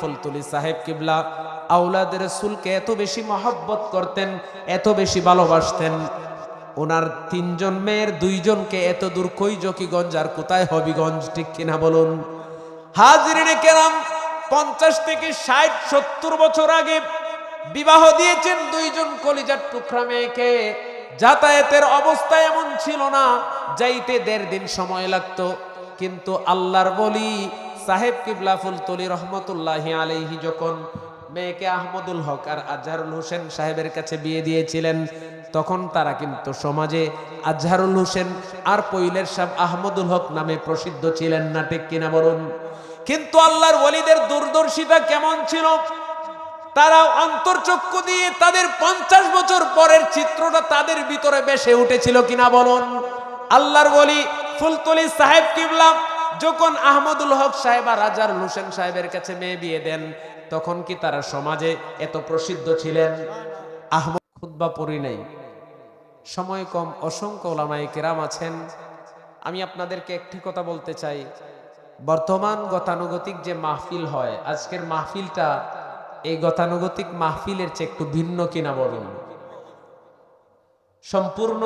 ফুলতুলি সাহেব কিবলা। আউলাদের রসুলকে এত বেশি মহব্বত করতেন, এত বেশি ভালোবাসতেন। ওনার তিনজন মেয়ের দুইজনকে এত দূর কই জকিগঞ্জ আর কোথায় হবিগঞ্জ, ঠিক কিনা বলুন? হাজিরিনে কেরাম, পঞ্চাশ থেকে ষাট, সত্তর বছর আগে বিবাহ দিয়েছেন দুইজন কলিজার টুকরা মেয়েকে। যাতায়াতের অবস্থা এমন ছিল না, যাইতে দেড় দিন সময় লাগতো। কিন্তু আল্লাহর বলি সাহেব কিবলা ফুলতলি রহমতুল্লাহ আলাইহি যখন মেয়েকে আহমদুল হক আর আজহারুল হোসেন সাহেবের কাছে বিয়ে দিয়েছিলেন, তখন তারা কিন্তু সমাজে আজহারুল হোসেন আর পৈলের সাহেব আহমদুল হক নামে প্রসিদ্ধ ছিলেন না, ঠিক কিনা বলুন? কিন্তু আল্লাহর ওলিদের দূরদর্শিতা কেমন ছিল? তারা অন্তর্চক্ষু দিয়ে তাদের পঞ্চাশ বছর পরের চিত্রটা তাদের ভিতরে বেসে উঠেছিল কিনা বলুন? আল্লাহর বলি ফুলতলি সাহেব কিবলাম যখন আহমদুল হক সাহেব আর রাজার হোসেন সাহেবের কাছে মেয়ে বিয়ে দেন, তখন কি তারা সমাজে এত প্রসিদ্ধ ছিলেন? আহমদ খুদ্া পড়ি নাই। সময় কম, অসংখ্য ওলামাই কেরাম আছেন। আমি আপনাদেরকে একটি কথা বলতে চাই। বর্তমান গতানুগতিক যে মাহফিল হয়, আজকের মাহফিলটা এই গতানুগতিক মাহফিলের চেয়ে একটু ভিন্ন কিনা বলুন? সম্পূর্ণ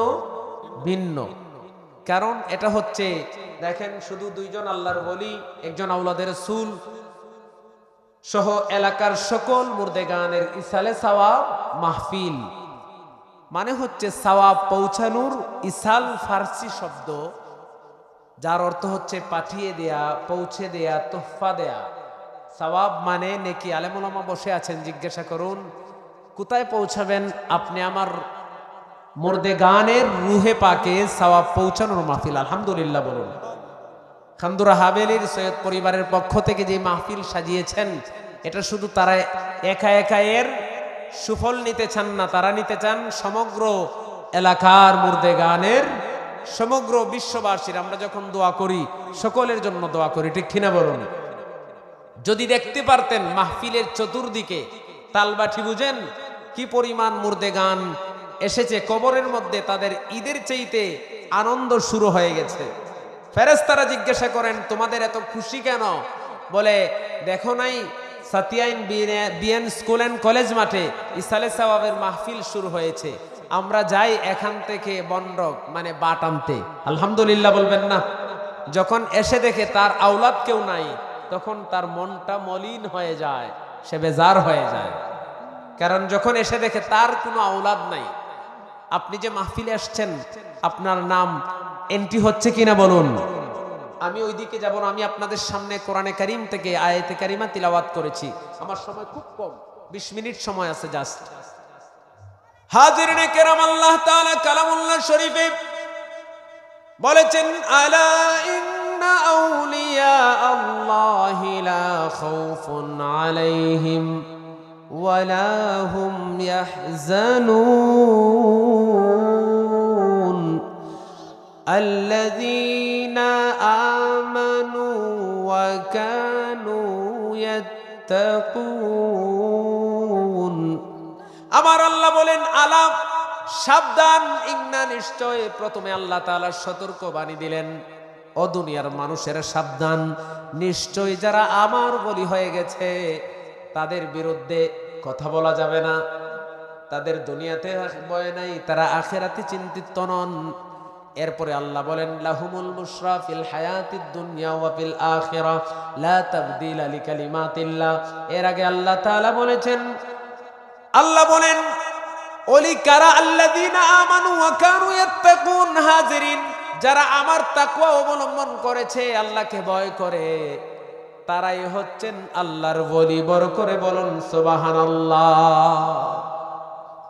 ভিন্ন। কারণ এটা হচ্ছে দেখেন শুধু দুইজন আল্লাহর বলি একজন আউলাদের সুল সহ এলাকার সকল মুর্দে গানের ইসালে সাওয়াব মাহফিল। মানে হচ্ছে সাওয়াব পৌঁছানোর ইসাল ফার্সি শব্দ, যার অর্থ হচ্ছে পাঠিয়ে দেয়া, পৌঁছে দেয়া তোফা দেয়া। সওয়াব মানে নেকি আলেমুলামা বসে আছেন, জিজ্ঞাসা করুন, কোথায় পৌঁছাবেন? আপনি আমার মুর্দে গানের রুহে পাকে সওয়াব পৌঁছানোর মাহফিল, আলহামদুলিল্লাহ বলুন। খান্দুরা হাবেলির সৈয়দ পরিবারের পক্ষ থেকে যে মাহফিল সাজিয়েছেন, এটা শুধু তারা একা একা এর সুফল নিতে চান না, তারা নিতে চান সমগ্র এলাকার মুর্দে গানের, সমগ্র বিশ্ববাসীর। আমরা যখন দোয়া করি, সকলের জন্য দোয়া করি, ঠিক কিনা বলুন? যদি দেখতে পারতেন মাহফিলের চতুর্দিকে, তালবাঠি বুঝেন, কি পরিমাণ মুর্দে গান এসেছে কবরের মধ্যে, তাদের ঈদের চাইতে আনন্দ শুরু হয়ে গেছে। ফেরেস্তারা জিজ্ঞাসা করেন, তোমাদের এত খুশি কেন? বলে, দেখো নাই, সাতিয়াইন বিএন স্কুল অ্যান্ড কলেজ মাঠে ইসালে সাবাবের মাহফিল শুরু হয়েছে। আমরা যাই এখান থেকে বন্ডক মানে বাট আনতে। আলহামদুলিল্লাহ বলবেন না। যখন এসে দেখে তার আওলাদ কেউ নাই, তখন তার মনটা মলিন হয়ে যায়, সে বেজার হয়ে যায়। কারণ যখন এসে দেখে তার কোনো আওলাদ নাই আপনি যে মাহফিলে আসছেন, আপনার নাম এন্ট্রি হচ্ছে কিনা বলুন। আমি ওইদিকে যাব না, আমি আপনাদের সামনে কোরআনে কারিম থেকে আয়াতে কারিমা তিলাওয়াত করেছি। আমার সময় খুব কম, বিশ মিনিট সময় আছে জাস্ট হাজিরিনে কেরাম আল্লাহ তাআলা কালামুল্লাহ শরীফে বলেছেন, আলা ইন্না আউলিয়া আল্লাহি লা খাউফুন আলাইহিম ওয়ালা হুম ইয়াহজানুন। الذين آمنوا وكانوا يتقون আমার আল্লাহ বলেন আলাম সাবধান ইন্না নিশ্চয় প্রথমে আল্লাহ তাআলা সতর্ক বাণী দিলেন ও দুনিয়ার মানুষের সাবধান নিশ্চয় যারা আমার বলি হয়ে গেছে তাদের বিরুদ্ধে কথা বলা যাবে না তাদের দুনিয়াতে ভয় নাই তারা আখেরাতে চিন্তিত নন এরপরে আল্লাহ বলেন, লাহুমুল বুশরা ফিল হায়াতিদ দুনিয়া ওয়া ফিল আখিরা, লা তাবদিলা লিকালিমাতিল্লাহ। এর আগে আল্লাহ তাআলা বলেছেন, আল্লাহ বলেন, ওলি কারা আল্লাযীনা আমানু ওয়া কানু ইয়াত্তাকুন হাজিরিন? যারা আমার তাকওয়া অবলম্বন করেছে, আল্লাহকে ভয় করে। তারাই হচ্ছেন আল্লাহর বলি বড় করে বলুন, সুবহানাল্লাহ।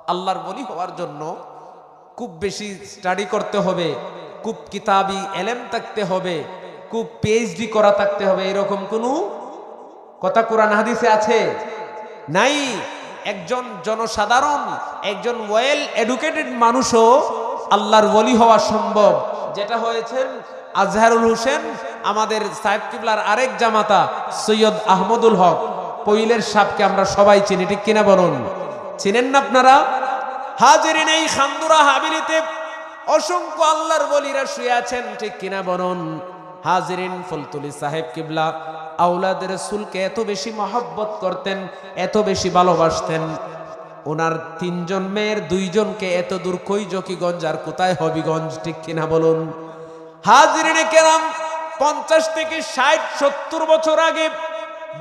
আল্লাহর বলি হওয়ার জন্য খুব বেশি স্টাডি করতে হবে, খুব কিতাবি এলেম থাকতে হবে, খুব পিএইচডি করা থাকতে হবে, এরকম কোনো কথা কোরআন হাদিসে আছে? নাই। একজন জনসাধারণ, একজন ওয়েল এডুকেটেড মানুষও আল্লাহর ওলি হওয়া সম্ভব। যেটা হয়েছেন আজহারুল হোসেন, আমাদের সাহেব কিবলার আরেক জামাতা, সৈয়দ আহমদুল হক পইলের সাপকে আমরা সবাই চিনি, ঠিক কিনা বলুন? চিনেন না আপনারা? হাজিরিন এই খান্দুরা হাবিলিতে অসংখ্য আল্লাহর বলিরা শুয়ে আছেন, ঠিক কিনা বলুন? হাজিরিন ফুলতুলি সাহেব কিবলা আউলাদের রসুলকে এত বেশি মহব্বত করতেন, এত বেশি ভালোবাসতেন। ওনার তিনজন মেয়ের দুইজনকে এত দূর কই জকিগঞ্জ আর কোথায় হবিগঞ্জ, ঠিক কিনা বলুন? হাজিরিনে কেরাম পঞ্চাশ থেকে ষাট, সত্তর বছর আগে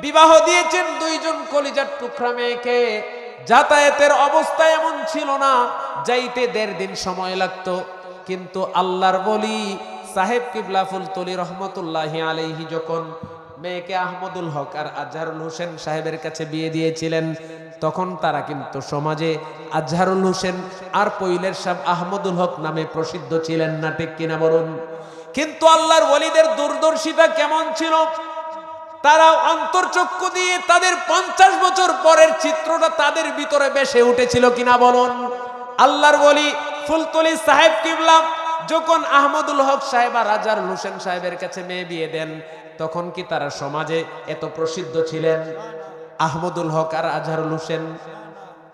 বিবাহ দিয়েছেন দুইজন কলিজার টুকরা মেয়েকে। যাতায়াতের অবস্থা এমন ছিল না, যাইতে দেড় দিন সময় লাগতো। কিন্তু আল্লাহর বলি, সাহেব কিবলা ফুলতলি রহমতুল্লাহি আলাইহি যখন মেয়েকে আহমদুল হক আর আজহারুল হোসেন সাহেবের কাছে বিয়ে দিয়েছিলেন, তখন তারা কিন্তু সমাজে আজহারুল হোসেন আর পৈলের সাহেব আহমদুল হক নামে প্রসিদ্ধ ছিলেন না, ঠিক কিনা বলুন? কিন্তু আল্লাহর ওলিদের দূরদর্শিতা কেমন ছিল? তারা অন্তর্চক্ষু দিয়ে তাদের পঞ্চাশ বছর পরের চিত্রটা তাদের ভিতরে বেসে উঠেছিল কিনা বলুন। আল্লাহর বলি ফুলতলি সাহেব কিবলা যখন আহমদুল হক সাহেব আর রাজার হুসেন সাহেবের কাছে মেয়ে বিয়ে দেন, তখন কি তারা সমাজে এত প্রসিদ্ধ ছিলেন? আহমদুল হক আর আজহারুল হোসেন।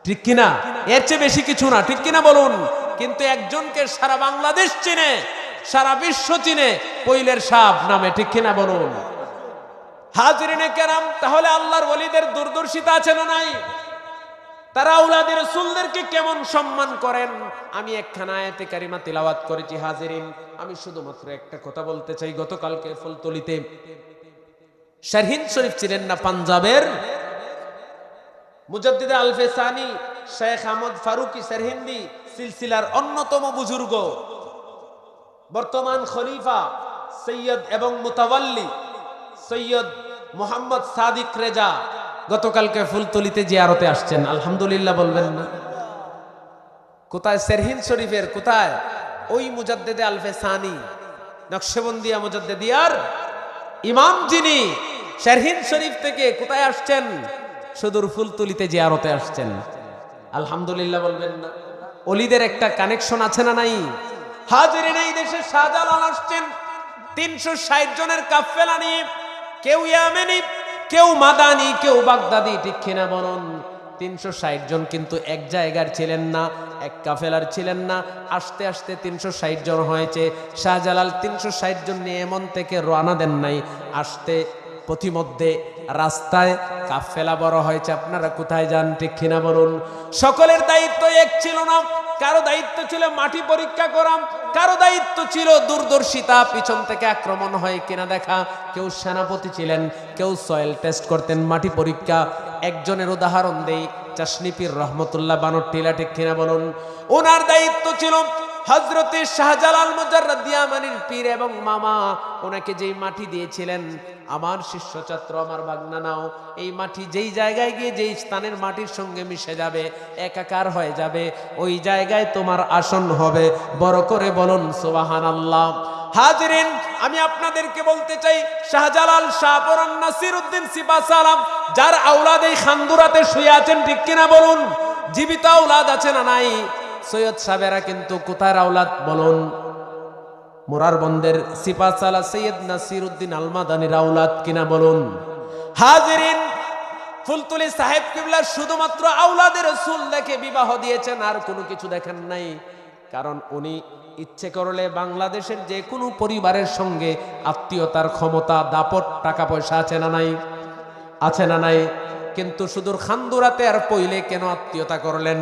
ঠিক কিনা? এর চেয়ে বেশি কিছু না, ঠিক কিনা বলুন? কিন্তু একজনকে সারা বাংলাদেশ চিনে, সারা বিশ্ব চিনে, পৈলের সাপ নামে, ঠিক কিনা বলুন? হাজরিনে কেরাম, তাহলে আল্লাহর ওলিদের দূরদর্শিতা আছে না নাই? তারা আউলাদের রসুলদেরকে কেমন সম্মান করেন? আমি একখানা আয়াতে কারিমা তিলাওয়াত করেছি, হাজিরিন। আমি শুধুমাত্র একটা কথা বলতে চাই, গতকালকে ফুলতলিতে শারহিন শরীফ ছিলেন না পাঞ্জাবের? মুজাদ্দিদ আলফে সানি শেখ আহমদ ফারুকি সারহিন্দি সিলসিলার অন্যতম বুজুর্গ। বর্তমান খলিফা সৈয়দ এবং মুতাওয়াল্লি সৈয়দ মোহাম্মদ সাদিক রেজা গতকালকে ফুলতলিতে জিয়ারতে আসছেন। আলহামদুলিল্লাহ বলবেন না। কোথায়? সেরহিন শরীফের কোথায়? ওই মুজাদ্দেদে আলফে সানি, নকশবন্দিয়া মুজাদ্দেদিয়ার ইমাম যিনি, শেরহিন শরীফ থেকে কোথায় আসছেন? সুদূর ফুলতুলিতে জিয়ারতে আসছেন। আলহামদুলিল্লাহ বলবেন না। অলিদের একটা কানেকশন আছে না নাই? হাজিরিন এই দেশে শাহজালাল আসছেন। তিনশো ষাট জনের কাফেলা নিয়ে কেউ ইয়ামেনি, কেউ মাদানি, কেউ বাগদাদি, ঠিক কিনা বলুন? তিনশো ষাট জন কিন্তু এক জায়গার ছিলেন না, এক কাফেলার ছিলেন না, আস্তে আস্তে তিনশো ষাট জন হয়েছে। শাহজালাল তিনশো ষাট জন নিয়ে এমন থেকে রওনা দেন নাই, আসতে পথিমধ্যে রাস্তায় কাফেলা বড় হয়েছে, আপনারা কোথায় যান ঠিক কিনা বলুন। সকলের দায়িত্ব এক ছিল না, কারও দায়িত্ব ছিল মাটি পরীক্ষা করা, কারও দায়িত্ব ছিল দূরদর্শিতা, পিছন থেকে আক্রমণ হয় কিনা দেখা। কেউ সেনাপতি ছিলেন, কেউ সয়েল টেস্ট করতেন, মাটি পরীক্ষা। একজনের উদাহরণ দেই, চাশনিপির রহমতুল্লাহ বানর টিলা ঠিক কিনা বলুন। ওনার দায়িত্ব ছিল হজরতে শাহজালাল মুজাররদ দিয়ামানির পীর এবং মামা ওনাকে যেই মাটি দিয়েছিলেন, আমার শিষ্য ছাত্র আমার বাগনা নাও এই মাটি যেই জায়গায় গিয়ে যেই স্থানের মাটির সঙ্গে মিশে যাবে, একাকার হয়ে যাবে, ওই জায়গায় তোমার আসন হবে। বড় করে বলুন সোবাহান আল্লাহ হাজরিন, আমি আপনাদেরকে বলতে চাই, শাহজালাল শাহপরান নাসির উদ্দিন সিপা সালাম, যার আওলাদ এই খান্দুরাতে শুয়ে আছেন, ঠিক কিনা বলুন? জীবিত আওলাদ আছে না নাই? সৈয়দ সাহেবেরা কিন্তু কোথায় আওলাদ বলুন? মোরার বন্দের সিপা সালা সৈয়দ নাসির উদ্দিন আলমাদানির আওলাদ কিনা বলুন? হাজিরিন, ফুলতুলি সাহেব কিবলা শুধুমাত্র আওলাদের রসুল দেখে বিবাহ দিয়েছেন, আর কোনো কিছু দেখেন নাই। কারণ উনি ইচ্ছে করলে বাংলাদেশের যে কোনো পরিবারের সঙ্গে আত্মীয়তার ক্ষমতা, দাপট টাকা পয়সা আছে না নাই? আছে না নাই? কিন্তু সুদূর খান্দুরাতে আর পইলে কেন আত্মীয়তা করলেন?